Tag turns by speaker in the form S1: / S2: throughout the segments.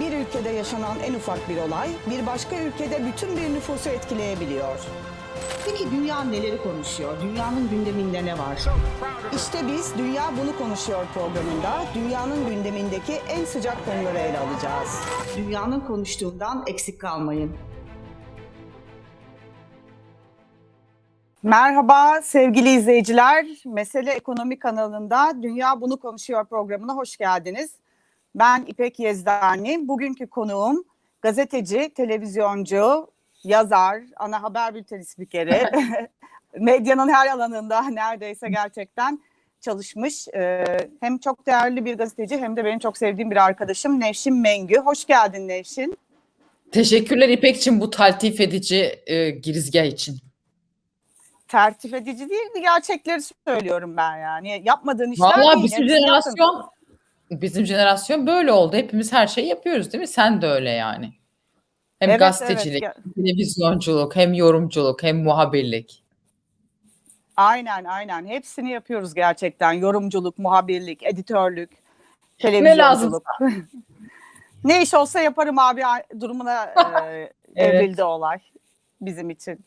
S1: Bir ülkede yaşanan en ufak bir olay bir başka ülkede bütün bir nüfusu etkileyebiliyor. Peki dünya neleri konuşuyor? Dünyanın gündeminde ne var? İşte biz Dünya Bunu Konuşuyor programında dünyanın gündemindeki en sıcak konuları ele alacağız. Dünyanın konuştuğundan eksik kalmayın. Merhaba sevgili izleyiciler. Mesele Ekonomi kanalında Dünya Bunu Konuşuyor programına hoş geldiniz. Ben İpek Yezdani. Bugünkü konuğum gazeteci, televizyoncu, yazar, ana haber bülteni spikeri. Medyanın her alanında neredeyse gerçekten çalışmış. Ee, hem çok değerli bir gazeteci hem de benim çok sevdiğim bir arkadaşım Nevşin Mengü. Hoş geldin Nevşin.
S2: Teşekkürler İpek'ciğim bu taltif edici e, girizgah için.
S1: Tertif edici değil mi? Gerçekleri söylüyorum ben yani. Yapmadığın işler
S2: Vallahi
S1: değil.
S2: bizim
S1: hepsini yaptın.
S2: jenerasyon bizim jenerasyon böyle oldu. Hepimiz her şeyi yapıyoruz değil mi? Sen de öyle yani. Hem
S1: Evet,
S2: gazetecilik,
S1: evet.
S2: televizyonculuk, hem yorumculuk, hem muhabirlik.
S1: Aynen aynen. Hepsini yapıyoruz gerçekten. Yorumculuk, muhabirlik, editörlük,
S2: Ne lazım?
S1: televizyonculuk. ne iş olsa yaparım abi durumuna e, evrildi olay bizim için.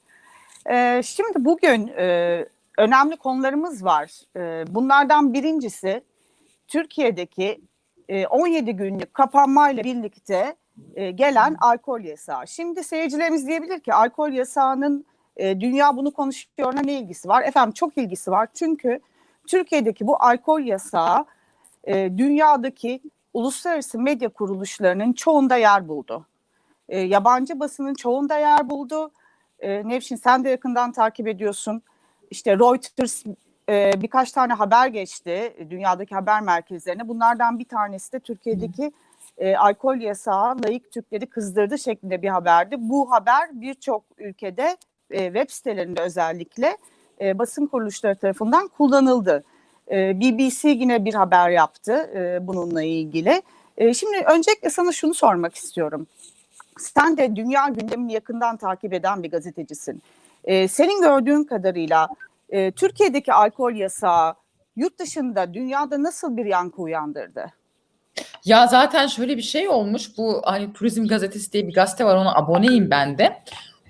S1: E, şimdi bugün e, önemli konularımız var. E, bunlardan birincisi Türkiye'deki e, 17 günlük kapanmayla birlikte e, gelen alkol yasağı. Şimdi seyircilerimiz diyebilir ki alkol yasağının e, dünya bunu konuşuyoruna ne ilgisi var? Efendim çok ilgisi var. Çünkü Türkiye'deki bu alkol yasağı e, dünyadaki uluslararası medya kuruluşlarının çoğunda yer buldu. E, yabancı basının çoğunda yer buldu. E, Nevşin sen de yakından takip ediyorsun. İşte Reuters e, birkaç tane haber geçti e, dünyadaki haber merkezlerine. Bunlardan bir tanesi de Türkiye'deki e, alkol yasağı layık Türkleri kızdırdı şeklinde bir haberdi. Bu haber birçok ülkede e, web sitelerinde özellikle e, basın kuruluşları tarafından kullanıldı. E, BBC yine bir haber yaptı e, bununla ilgili. E, şimdi öncelikle sana şunu sormak istiyorum. Sen de dünya gündemini yakından takip eden bir gazetecisin. E, senin gördüğün kadarıyla e, Türkiye'deki alkol yasağı yurt dışında dünyada nasıl bir yankı uyandırdı?
S2: Ya zaten şöyle bir şey olmuş. Bu hani Turizm Gazetesi diye bir gazete var. Ona aboneyim ben de.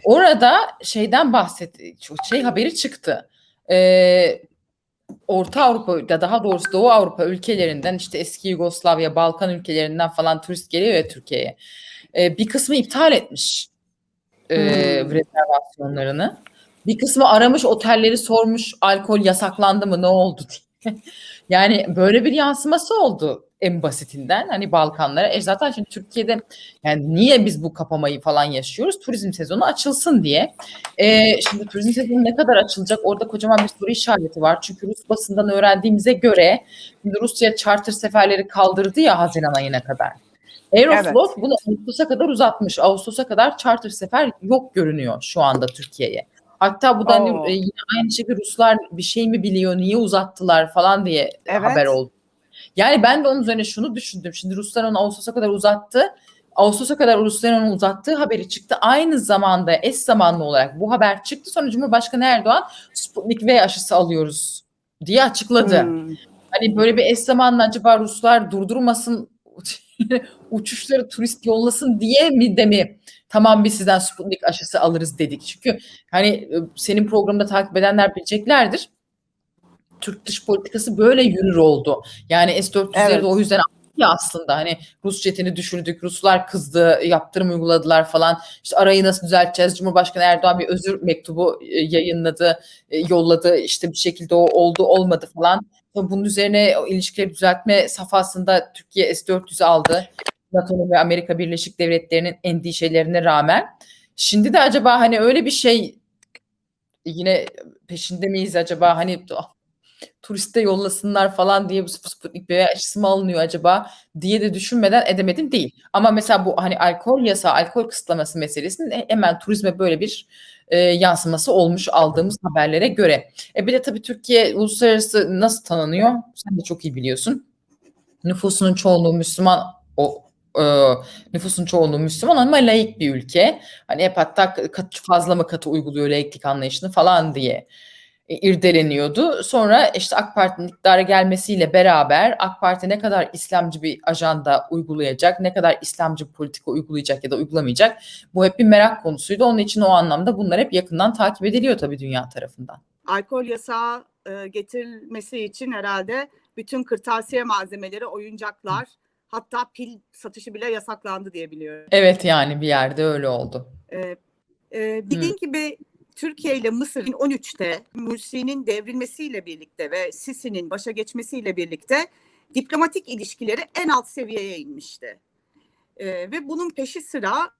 S2: Orada şeyden bahset şey haberi çıktı. Ee, Orta Avrupa daha doğrusu Doğu Avrupa ülkelerinden işte eski Yugoslavya, Balkan ülkelerinden falan turist geliyor ya Türkiye'ye. Ee, bir kısmı iptal etmiş e,
S1: Hmm.
S2: rezervasyonlarını. Bir kısmı aramış otelleri sormuş alkol yasaklandı mı ne oldu diye. yani böyle bir yansıması oldu en basitinden hani Balkanlara. E zaten şimdi Türkiye'de yani niye biz bu kapamayı falan yaşıyoruz? Turizm sezonu açılsın diye. E, şimdi turizm sezonu ne kadar açılacak? Orada kocaman bir soru işareti var. Çünkü Rus basından öğrendiğimize göre şimdi Rusya charter seferleri kaldırdı ya Haziran ayına kadar. Aeroflot bunu Ağustos'a kadar uzatmış. Ağustos'a kadar charter sefer yok görünüyor şu anda Türkiye'ye. Hatta bu da hani,
S1: Oo.
S2: e, yine aynı şekilde Ruslar bir şey mi biliyor, niye uzattılar falan diye
S1: Evet.
S2: haber oldu. Yani ben de onun üzerine şunu düşündüm. Şimdi Ruslar onu Ağustos'a kadar uzattı. Ağustos'a kadar Rusların onu uzattığı haberi çıktı. Aynı zamanda eş zamanlı olarak bu haber çıktı. Sonra Cumhurbaşkanı Erdoğan Sputnik V aşısı alıyoruz diye açıkladı.
S1: Hmm.
S2: Hani böyle bir eş zamanlı acaba Ruslar durdurmasın uçuşları turist yollasın diye mi de mi tamam biz sizden Sputnik aşısı alırız dedik. Çünkü hani e, senin programda takip edenler bileceklerdir. Türk dış politikası böyle yürür oldu. Yani S-400'leri
S1: Evet.
S2: de o yüzden ya aslında hani Rus jetini düşürdük, Ruslar kızdı, yaptırım uyguladılar falan. İşte arayı nasıl düzelteceğiz? Cumhurbaşkanı Erdoğan bir özür mektubu e, yayınladı, e, yolladı. İşte bir şekilde o oldu, olmadı falan. Bunun üzerine o ilişkileri düzeltme safhasında Türkiye S-400'ü aldı. NATO'nun ve Amerika Birleşik Devletleri'nin endişelerine rağmen. Şimdi de acaba hani öyle bir şey yine peşinde miyiz acaba hani ah, turiste yollasınlar falan diye bu Sputnik V aşısı mı alınıyor acaba diye de düşünmeden edemedim değil. Ama mesela bu hani alkol yasağı, alkol kısıtlaması meselesinin he- hemen turizme böyle bir e, yansıması olmuş aldığımız haberlere göre. E bir de tabii Türkiye uluslararası nasıl tanınıyor? Sen de çok iyi biliyorsun. Nüfusunun çoğunluğu Müslüman o e, nüfusun çoğunluğu Müslüman ama laik bir ülke. Hani hep hatta kat, fazla mı katı uyguluyor laiklik anlayışını falan diye irdeleniyordu. Sonra işte AK Parti'nin iktidara gelmesiyle beraber AK Parti ne kadar İslamcı bir ajanda uygulayacak, ne kadar İslamcı politika uygulayacak ya da uygulamayacak bu hep bir merak konusuydu. Onun için o anlamda bunlar hep yakından takip ediliyor tabii dünya tarafından.
S1: Alkol yasağı e, getirilmesi için herhalde bütün kırtasiye malzemeleri, oyuncaklar, hatta pil satışı bile yasaklandı diye biliyorum.
S2: Evet yani bir yerde öyle oldu.
S1: E, e, bildiğin gibi Türkiye ile Mısır'ın 13'te Mursi'nin devrilmesiyle birlikte ve Sisi'nin başa geçmesiyle birlikte diplomatik ilişkileri en alt seviyeye inmişti. E, ve bunun peşi sıra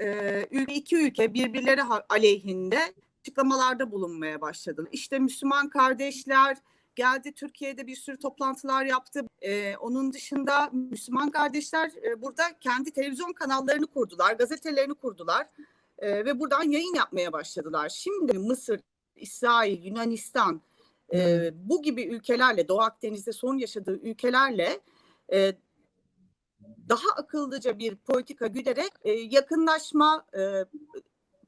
S1: e, iki ülke birbirleri aleyhinde açıklamalarda bulunmaya başladı. İşte Müslüman kardeşler geldi Türkiye'de bir sürü toplantılar yaptı. E, onun dışında Müslüman kardeşler e, burada kendi televizyon kanallarını kurdular, gazetelerini kurdular e, ve buradan yayın yapmaya başladılar. Şimdi Mısır, İsrail, Yunanistan e, bu gibi ülkelerle Doğu Akdeniz'de son yaşadığı ülkelerle e, daha akıllıca bir politika güderek e, yakınlaşma e,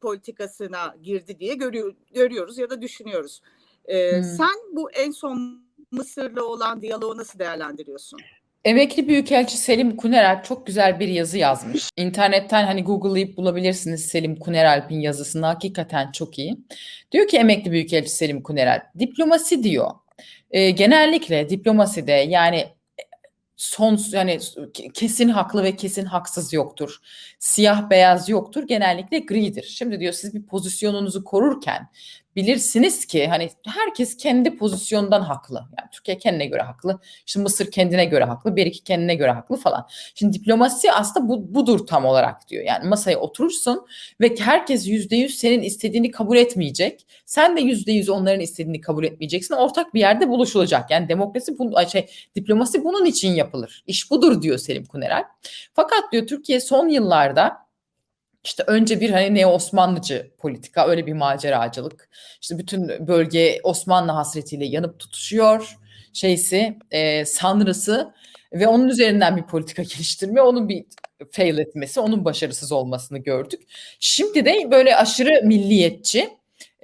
S1: politikasına girdi diye görüyor, görüyoruz ya da düşünüyoruz. E,
S2: Hmm.
S1: Sen bu en son Mısır'la olan diyaloğu nasıl değerlendiriyorsun?
S2: Emekli Büyükelçi Selim Kuneralp çok güzel bir yazı yazmış. İnternetten hani Google'layıp bulabilirsiniz Selim Kuneralp'in yazısını. Hakikaten çok iyi. Diyor ki Emekli Büyükelçi Selim Kuneralp, diplomasi diyor. E, genellikle diplomaside yani son yani kesin haklı ve kesin haksız yoktur. Siyah beyaz yoktur. Genellikle gridir. Şimdi diyor siz bir pozisyonunuzu korurken bilirsiniz ki hani herkes kendi pozisyondan haklı. Yani Türkiye kendine göre haklı. İşte Mısır kendine göre haklı. Beriki kendine göre haklı falan. Şimdi diplomasi aslında bu, budur tam olarak diyor. Yani masaya oturursun ve herkes yüzde yüz senin istediğini kabul etmeyecek. Sen de yüzde yüz onların istediğini kabul etmeyeceksin. Ortak bir yerde buluşulacak. Yani demokrasi bu şey diplomasi bunun için yapılır. İş budur diyor Selim Kuneral. Fakat diyor Türkiye son yıllarda işte önce bir hani neo Osmanlıcı politika öyle bir maceracılık. İşte bütün bölge Osmanlı hasretiyle yanıp tutuşuyor. Şeysi e, sanrısı ve onun üzerinden bir politika geliştirme, onun bir fail etmesi, onun başarısız olmasını gördük. Şimdi de böyle aşırı milliyetçi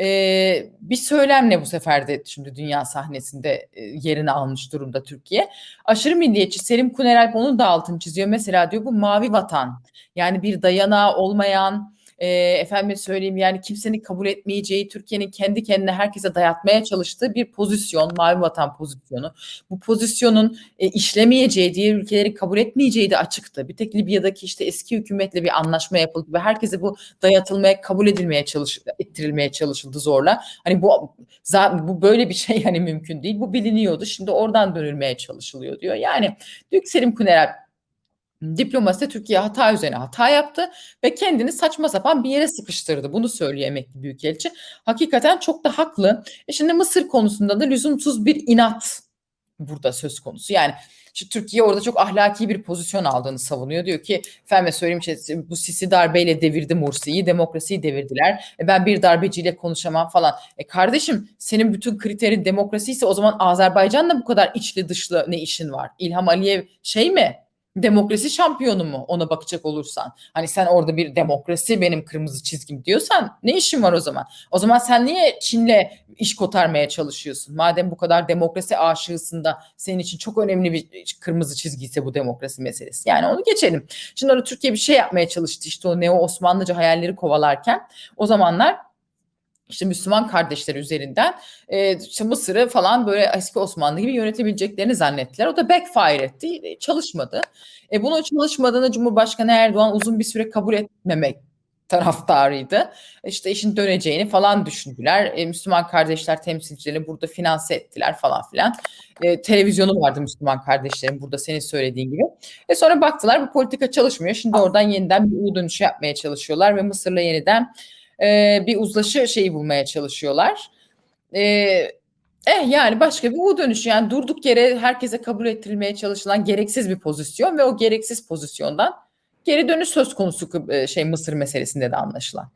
S2: e, bir söylemle bu sefer de şimdi dünya sahnesinde e, yerini almış durumda Türkiye. Aşırı milliyetçi Selim Kuneralp onun da altını çiziyor. Mesela diyor bu mavi vatan yani bir dayanağı olmayan e, efendim söyleyeyim yani kimsenin kabul etmeyeceği Türkiye'nin kendi kendine herkese dayatmaya çalıştığı bir pozisyon mavi vatan pozisyonu. Bu pozisyonun e, işlemeyeceği diğer ülkeleri kabul etmeyeceği de açıktı. Bir tek Libya'daki işte eski hükümetle bir anlaşma yapıldı ve herkese bu dayatılmaya kabul edilmeye çalış ettirilmeye çalışıldı zorla. Hani bu bu böyle bir şey hani mümkün değil. Bu biliniyordu. Şimdi oradan dönülmeye çalışılıyor diyor. Yani Dük Selim Kunerel diplomaside Türkiye hata üzerine hata yaptı ve kendini saçma sapan bir yere sıkıştırdı. Bunu söylüyor emekli büyükelçi. Hakikaten çok da haklı. E şimdi Mısır konusunda da lüzumsuz bir inat burada söz konusu. Yani işte Türkiye orada çok ahlaki bir pozisyon aldığını savunuyor. Diyor ki efendim söyleyeyim işte, bu Sisi darbeyle devirdi Mursi'yi, demokrasiyi devirdiler. E ben bir darbeciyle konuşamam falan. E kardeşim senin bütün kriterin demokrasi ise o zaman Azerbaycan'la bu kadar içli dışlı ne işin var? İlham Aliyev şey mi? Demokrasi şampiyonu mu ona bakacak olursan. Hani sen orada bir demokrasi benim kırmızı çizgim diyorsan ne işin var o zaman? O zaman sen niye Çin'le iş kotarmaya çalışıyorsun? Madem bu kadar demokrasi aşığısın da senin için çok önemli bir kırmızı çizgi ise bu demokrasi meselesi. Yani onu geçelim. Şimdi orada Türkiye bir şey yapmaya çalıştı işte o neo Osmanlıca hayalleri kovalarken o zamanlar işte Müslüman kardeşleri üzerinden e, işte Mısır'ı falan böyle eski Osmanlı gibi yönetebileceklerini zannettiler. O da backfire etti, e, çalışmadı. E, bunu çalışmadığını Cumhurbaşkanı Erdoğan uzun bir süre kabul etmemek taraftarıydı. İşte işin döneceğini falan düşündüler. E, Müslüman kardeşler temsilcilerini burada finanse ettiler falan filan. E, televizyonu vardı Müslüman kardeşlerin burada senin söylediğin gibi. E sonra baktılar bu politika çalışmıyor. Şimdi oradan yeniden bir U dönüşü yapmaya çalışıyorlar ve Mısır'la yeniden e, bir uzlaşı şeyi bulmaya çalışıyorlar. E, eh yani başka bir U dönüşü yani durduk yere herkese kabul ettirilmeye çalışılan gereksiz bir pozisyon ve o gereksiz pozisyondan geri dönüş söz konusu şey Mısır meselesinde de anlaşılan.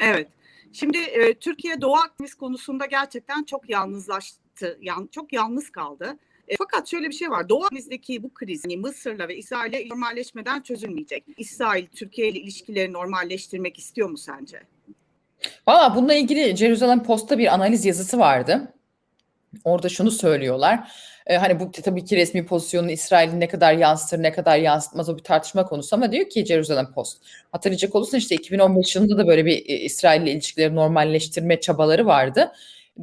S1: Evet. Şimdi e, Türkiye Doğu Akdeniz konusunda gerçekten çok yalnızlaştı. Yani çok yalnız kaldı. E, fakat şöyle bir şey var. Doğu Akdeniz'deki bu kriz yani Mısır'la ve İsrail'le normalleşmeden çözülmeyecek. İsrail Türkiye ile ilişkileri normalleştirmek istiyor mu sence?
S2: Valla bununla ilgili Jerusalem Post'ta bir analiz yazısı vardı. Orada şunu söylüyorlar. E, hani bu tabii ki resmi pozisyonunu İsrail'in ne kadar yansıtır ne kadar yansıtmaz o bir tartışma konusu ama diyor ki Jerusalem Post. Hatırlayacak olursan işte 2015 yılında da böyle bir e, İsrail ile ilişkileri normalleştirme çabaları vardı.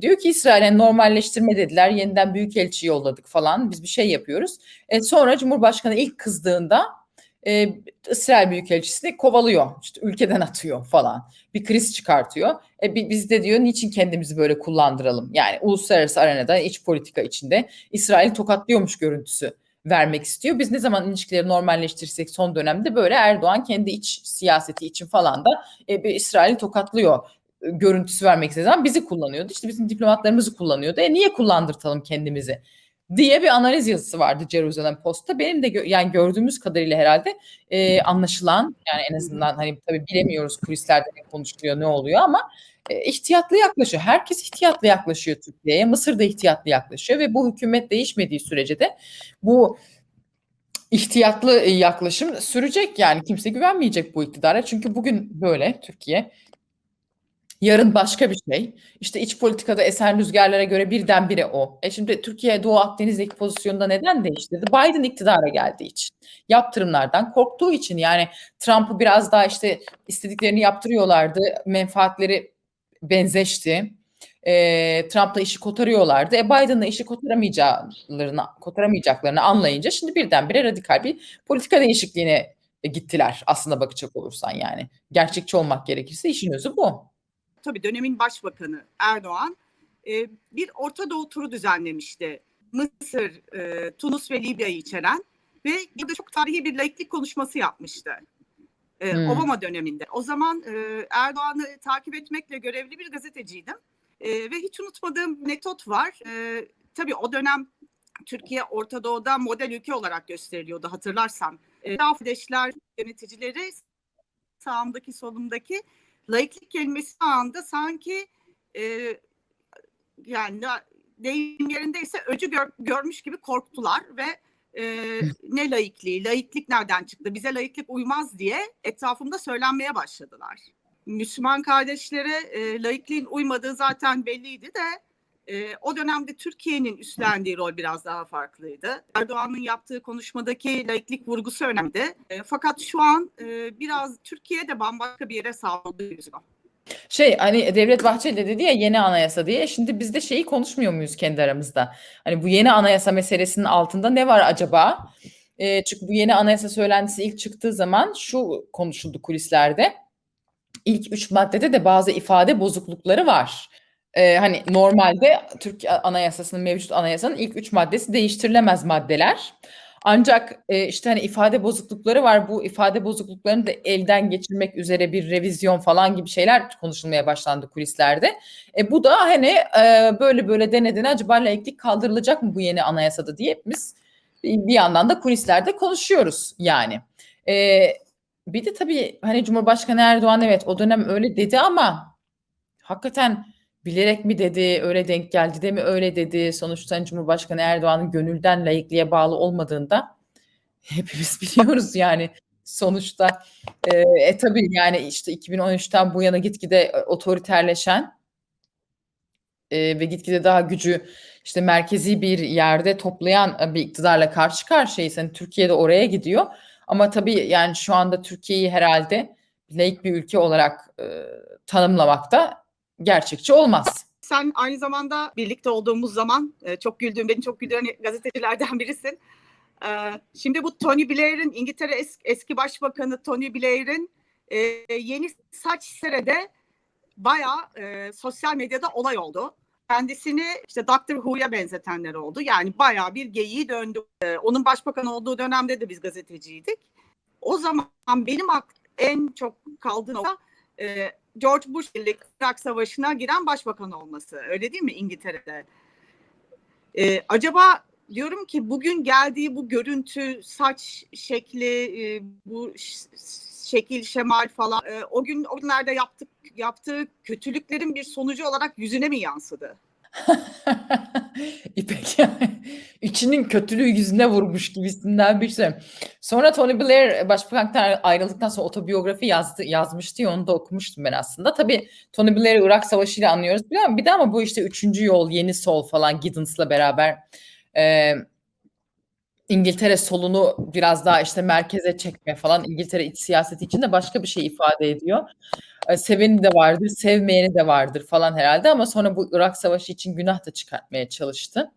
S2: Diyor ki İsrail'e normalleştirme dediler. Yeniden büyükelçi yolladık falan. Biz bir şey yapıyoruz. E, sonra Cumhurbaşkanı ilk kızdığında e, İsrail Büyükelçisi'ni kovalıyor. İşte ülkeden atıyor falan. Bir kriz çıkartıyor. E, biz de diyor niçin kendimizi böyle kullandıralım? Yani uluslararası arenada iç politika içinde İsrail tokatlıyormuş görüntüsü vermek istiyor. Biz ne zaman ilişkileri normalleştirirsek son dönemde böyle Erdoğan kendi iç siyaseti için falan da e, İsrail'i tokatlıyor e, görüntüsü vermek istediği zaman bizi kullanıyordu. İşte bizim diplomatlarımızı kullanıyordu. E niye kullandırtalım kendimizi? Diye bir analiz yazısı vardı Jerusalem Post'ta. Benim de gö- yani gördüğümüz kadarıyla herhalde e, anlaşılan yani en azından hani tabii bilemiyoruz kulislerde ne konuşuluyor ne oluyor ama e, ihtiyatlı yaklaşıyor. Herkes ihtiyatlı yaklaşıyor Türkiye'ye. Mısır da ihtiyatlı yaklaşıyor ve bu hükümet değişmediği sürece de bu ihtiyatlı yaklaşım sürecek yani kimse güvenmeyecek bu iktidara. Çünkü bugün böyle Türkiye Yarın başka bir şey. İşte iç politikada esen rüzgarlara göre birdenbire o. E şimdi Türkiye Doğu Akdeniz'deki pozisyonda neden değiştirdi? Biden iktidara geldiği için. Yaptırımlardan korktuğu için yani Trump'ı biraz daha işte istediklerini yaptırıyorlardı. Menfaatleri benzeşti. E, Trump'la işi kotarıyorlardı. E Biden'la işi kotaramayacaklarını, kotaramayacaklarını anlayınca şimdi birdenbire radikal bir politika değişikliğine gittiler aslında bakacak olursan yani. Gerçekçi olmak gerekirse işin özü bu
S1: tabii dönemin başbakanı Erdoğan e, bir Orta Doğu turu düzenlemişti. Mısır, e, Tunus ve Libya'yı içeren ve burada çok tarihi bir laiklik konuşması yapmıştı. E, hmm. Obama döneminde. O zaman e, Erdoğan'ı takip etmekle görevli bir gazeteciydim. E, ve hiç unutmadığım metot var. E, tabii o dönem Türkiye Orta Doğu'da model ülke olarak gösteriliyordu hatırlarsan. E, Dafideşler yöneticileri sağımdaki solumdaki laiklik kelimesi anda sanki e, yani deyim yerindeyse öcü gör, görmüş gibi korktular ve e, ne laikliği, laiklik nereden çıktı, bize laiklik uymaz diye etrafımda söylenmeye başladılar. Müslüman kardeşlere e, laikliğin uymadığı zaten belliydi de e, o dönemde Türkiye'nin üstlendiği rol biraz daha farklıydı. Erdoğan'ın yaptığı konuşmadaki laiklik vurgusu önemli. E, fakat şu an e, biraz Türkiye'de bambaşka bir yere savrulduğu gözüküyor.
S2: Şey hani Devlet Bahçeli de dedi ya yeni anayasa diye. Şimdi biz de şeyi konuşmuyor muyuz kendi aramızda? Hani bu yeni anayasa meselesinin altında ne var acaba? E, çünkü bu yeni anayasa söylentisi ilk çıktığı zaman şu konuşuldu kulislerde. İlk üç maddede de bazı ifade bozuklukları var. Ee, hani normalde Türk Anayasası'nın mevcut anayasanın ilk üç maddesi değiştirilemez maddeler. Ancak e, işte hani ifade bozuklukları var. Bu ifade bozukluklarını da elden geçirmek üzere bir revizyon falan gibi şeyler konuşulmaya başlandı kulislerde. E, bu da hani e, böyle böyle denedin acaba laiklik kaldırılacak mı bu yeni anayasada diye hepimiz bir yandan da kulislerde konuşuyoruz yani. E, bir de tabii hani Cumhurbaşkanı Erdoğan evet o dönem öyle dedi ama hakikaten bilerek mi dedi, öyle denk geldi de mi öyle dedi. Sonuçta Cumhurbaşkanı Erdoğan'ın gönülden layıklığa bağlı olmadığında hepimiz biliyoruz yani sonuçta e, e tabii yani işte 2013'ten bu yana gitgide e, otoriterleşen e, ve gitgide daha gücü işte merkezi bir yerde toplayan e, bir iktidarla karşı karşıyayız. Yani Türkiye'de oraya gidiyor. Ama tabii yani şu anda Türkiye'yi herhalde layık bir ülke olarak e, tanımlamakta gerçekçi olmaz.
S1: Sen aynı zamanda birlikte olduğumuz zaman e, çok güldüğüm, beni çok güldüren gazetecilerden birisin. E, şimdi bu Tony Blair'in, İngiltere eski, eski başbakanı Tony Blair'in e, yeni saç serede bayağı sosyal medyada olay oldu. Kendisini işte Doctor Who'ya benzetenler oldu. Yani bayağı bir geyiği döndü. onun başbakan olduğu dönemde de biz gazeteciydik. O zaman benim en çok kaldığı nokta George Bush ile Irak Savaşı'na giren başbakan olması. Öyle değil mi İngiltere'de? Ee, acaba diyorum ki bugün geldiği bu görüntü, saç şekli, e, bu şekil, şemal falan e, o gün o günlerde yaptık yaptığı kötülüklerin bir sonucu olarak yüzüne mi yansıdı?
S2: İpek içinin kötülüğü yüzüne vurmuş gibisinden bir şey. Sonra Tony Blair başbakanlıktan ayrıldıktan sonra otobiyografi yazdı, yazmıştı ya onu da okumuştum ben aslında. Tabii Tony Blair'i Irak Savaşı ile anlıyoruz? Bir de ama bu işte üçüncü yol, yeni sol falan Giddens'la beraber e, İngiltere solunu biraz daha işte merkeze çekme falan İngiltere iç siyaseti için de başka bir şey ifade ediyor. E, seveni de vardır, sevmeyeni de vardır falan herhalde ama sonra bu Irak Savaşı için günah da çıkartmaya çalıştı.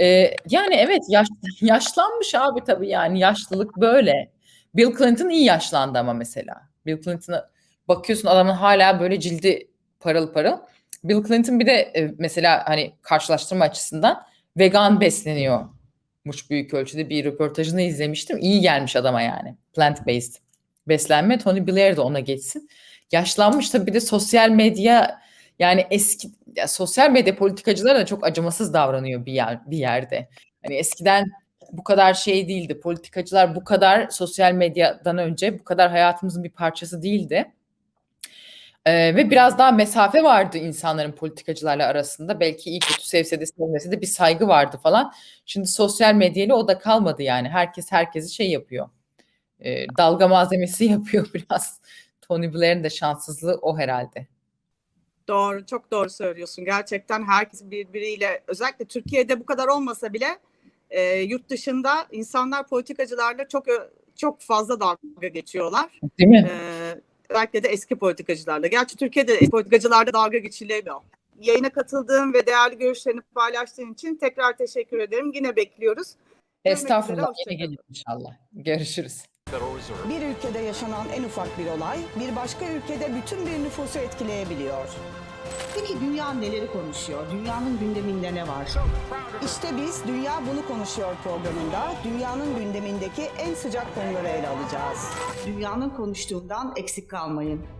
S2: E, yani evet yaş, yaşlanmış abi tabii yani yaşlılık böyle. Bill Clinton iyi yaşlandı ama mesela. Bill Clinton'a bakıyorsun adamın hala böyle cildi parıl parıl. Bill Clinton bir de e, mesela hani karşılaştırma açısından vegan besleniyormuş büyük ölçüde bir röportajını izlemiştim. İyi gelmiş adama yani. Plant based beslenme. Tony Blair de ona geçsin. Yaşlanmış tabii bir de sosyal medya yani eski ya sosyal medya politikacıları da çok acımasız davranıyor bir yer bir yerde. Hani eskiden bu kadar şey değildi. Politikacılar bu kadar sosyal medyadan önce bu kadar hayatımızın bir parçası değildi. Ee, ve biraz daha mesafe vardı insanların politikacılarla arasında. Belki iyi kötü sevse de sevmese de bir saygı vardı falan. Şimdi sosyal medyayla o da kalmadı yani. Herkes herkesi şey yapıyor. Ee, dalga malzemesi yapıyor biraz. Tony Blair'in de şanssızlığı o herhalde.
S1: Doğru, çok doğru söylüyorsun. Gerçekten herkes birbiriyle, özellikle Türkiye'de bu kadar olmasa bile e, yurt dışında insanlar politikacılarla çok ö- çok fazla dalga geçiyorlar.
S2: Değil mi?
S1: E, özellikle de eski politikacılarla. Gerçi Türkiye'de eski politikacılarda dalga geçilemiyor. Yayına katıldığın ve değerli görüşlerini paylaştığın için tekrar teşekkür ederim. Yine bekliyoruz.
S2: Estağfurullah. Yine gelir inşallah. Görüşürüz.
S3: Bir ülkede yaşanan en ufak bir olay bir başka ülkede bütün bir nüfusu etkileyebiliyor. Peki dünya neleri konuşuyor? Dünyanın gündeminde ne var? İşte biz Dünya Bunu Konuşuyor programında dünyanın gündemindeki en sıcak konuları ele alacağız. Dünyanın konuştuğundan eksik kalmayın.